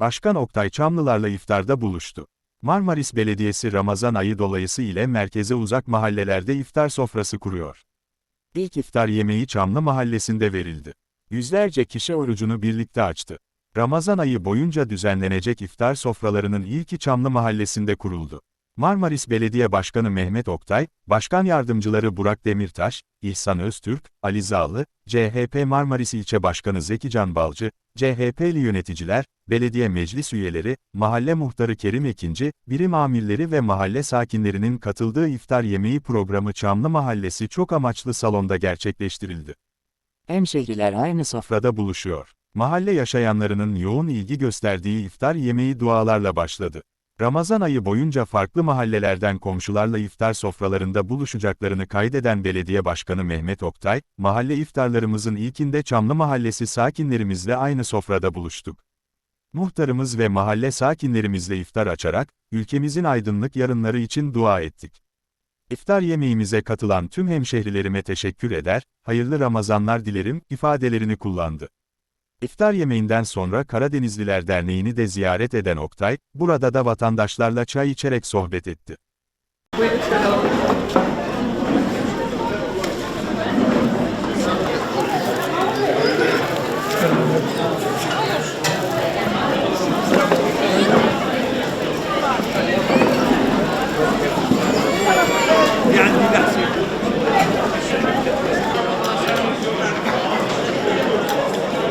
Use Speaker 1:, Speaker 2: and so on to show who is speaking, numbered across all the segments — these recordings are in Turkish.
Speaker 1: Başkan Oktay Çamlılarla iftarda buluştu. Marmaris Belediyesi Ramazan ayı dolayısı ile merkeze uzak mahallelerde iftar sofrası kuruyor. İlk iftar yemeği Çamlı Mahallesi'nde verildi. Yüzlerce kişi orucunu birlikte açtı. Ramazan ayı boyunca düzenlenecek iftar sofralarının ilki Çamlı Mahallesi'nde kuruldu. Marmaris Belediye Başkanı Mehmet Oktay, Başkan Yardımcıları Burak Demirtaş, İhsan Öztürk, Ali Zağlı, CHP Marmaris İlçe Başkanı Zeki Can Balcı, CHP'li yöneticiler, belediye meclis üyeleri, mahalle muhtarı Kerim Ekinci, birim amirleri ve mahalle sakinlerinin katıldığı iftar yemeği programı Çamlı Mahallesi çok amaçlı salonda gerçekleştirildi. Hemşehriler aynı sofrada buluşuyor. Mahalle yaşayanlarının yoğun ilgi gösterdiği iftar yemeği dualarla başladı. Ramazan ayı boyunca farklı mahallelerden komşularla iftar sofralarında buluşacaklarını kaydeden Belediye Başkanı Mehmet Oktay, mahalle iftarlarımızın ilkinde Çamlı Mahallesi sakinlerimizle aynı sofrada buluştuk. Muhtarımız ve mahalle sakinlerimizle iftar açarak, ülkemizin aydınlık yarınları için dua ettik. İftar yemeğimize katılan tüm hemşehrilerime teşekkür eder, hayırlı Ramazanlar dilerim ifadelerini kullandı. İftar yemeğinden sonra Karadenizliler Derneği'ni de ziyaret eden Oktay, burada da vatandaşlarla çay içerek sohbet etti.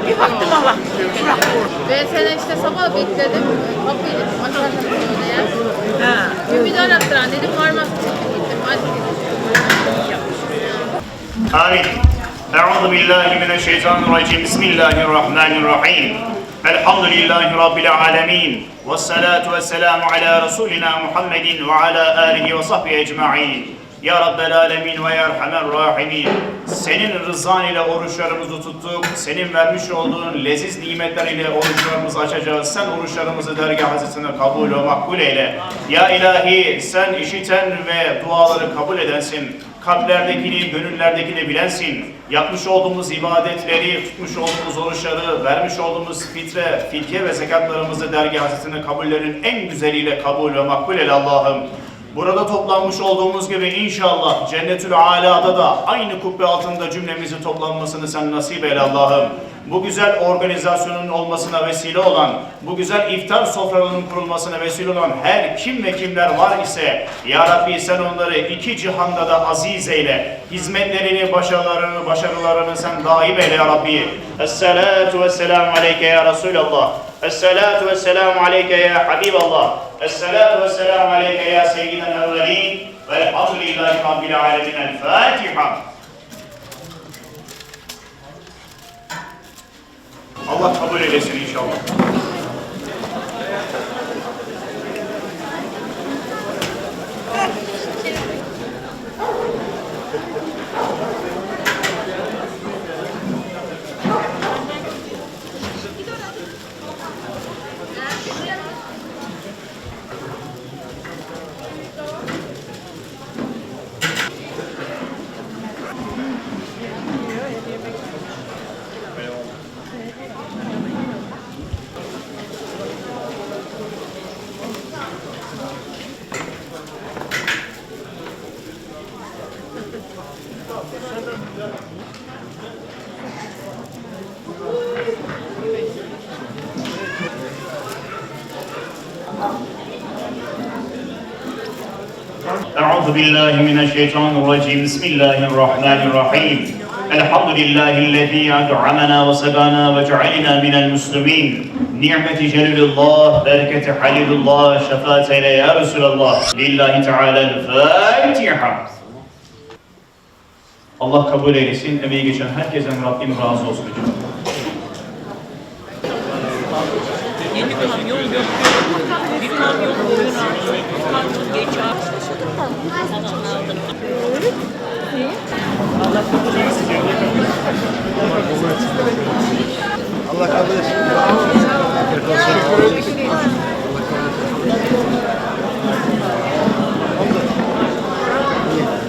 Speaker 2: Bir baktım Allah. Bırak
Speaker 3: Ve seni işte sabah bekledim. Kapıyı açarım diye.
Speaker 2: Ha.
Speaker 3: Bir video yaptıran dedim varmaz gittim. Hadi
Speaker 4: آمين أعوذ بالله من الشيطان الرجيم بسم الله الرحمن الرحيم الحمد لله رب العالمين والصلاة والسلام على رسولنا محمد وعلى آله وصحبه أجمعين ya Rabbel Alemin ve Ya Erhamer Rahimin Senin rızan ile oruçlarımızı tuttuk. Senin vermiş olduğun leziz nimetler ile oruçlarımızı açacağız. Sen oruçlarımızı dergah hazretine kabul ve makbul eyle. Ya ilahi sen işiten ve duaları kabul edensin kalplerdekini, gönüllerdekini bilensin. Yapmış olduğumuz ibadetleri, tutmuş olduğumuz oruçları, vermiş olduğumuz fitre, fidye ve zekatlarımızı dergah hazretine kabullerin en güzeliyle kabul ve makbul eyle Allah'ım. Burada toplanmış olduğumuz gibi inşallah Cennetül Ala'da da aynı kubbe altında cümlemizi toplanmasını sen nasip eyle Allah'ım. Bu güzel organizasyonun olmasına vesile olan, bu güzel iftar sofralarının kurulmasına vesile olan her kim ve kimler var ise Ya Rabbi sen onları iki cihanda da aziz eyle. Hizmetlerini, başarılarını, başarılarını sen daim eyle Ya Rabbi. Esselatu vesselamu aleyke ya Resulallah. Esselatu vesselamu aleyke ya Habiballah. Esselatu vesselamu aleyke ya Seyyidina evvelin. Velhamdülillahi Rabbil alemin. El Fatiha. Allah kabul eylesin inşallah. أعوذ بالله من الشيطان الرجيم بسم الله الرحمن الرحيم الحمد لله الذي أدعمنا وسقانا وجعلنا من المسلمين نعمة جليل الله بركة حليل الله شفاعة إلى يا رسول الله لله تعالى الفاتحة Allah kabul eylesin. Emeği geçen herkesten Rabbim razı olsun.
Speaker 2: Yeni kamyon yok. Bir kamyon koyun aldı. Bir kamyon geç aldı.
Speaker 5: Allah kabul etsin.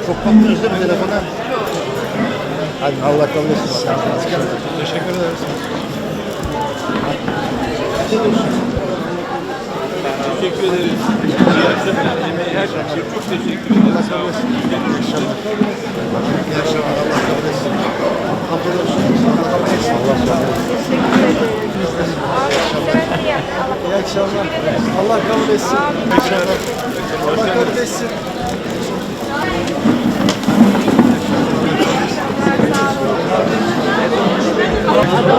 Speaker 5: Çok baktınız değil mi telefona? Hadi Allah kabul etsin. Teşekkür ederiz.
Speaker 6: Teşekkür ederiz. İyi akşamlar. Emeği her şey çok teşekkür ederiz. Sağ olun.
Speaker 5: İyi akşamlar. Allah. Afiyet olsun. Allah kabul etsin. Allah kabul etsin. İyi akşamlar. Allah kabul etsin. Allah kabul etsin.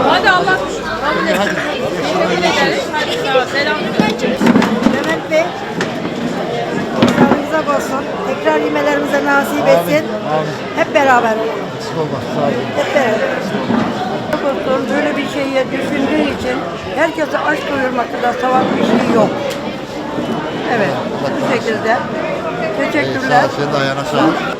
Speaker 3: Hadi Allah kabul etsin. Teşekkür ederiz. Hadi sağ ol. Selam.
Speaker 7: Mehmet Bey, sağlığınıza olsun. Tekrar yemelerimize nasip etsin. Hep beraber olalım.
Speaker 5: Eksik olma. Sağ olun.
Speaker 7: Hep beraber. Olsun, böyle bir şeyi düşündüğü için herkese aç doyurmak kadar sevap bir şey yok. Evet, bu şekilde. Teşekkürler.
Speaker 5: Sağ ol. Senin de ayağına sağlık.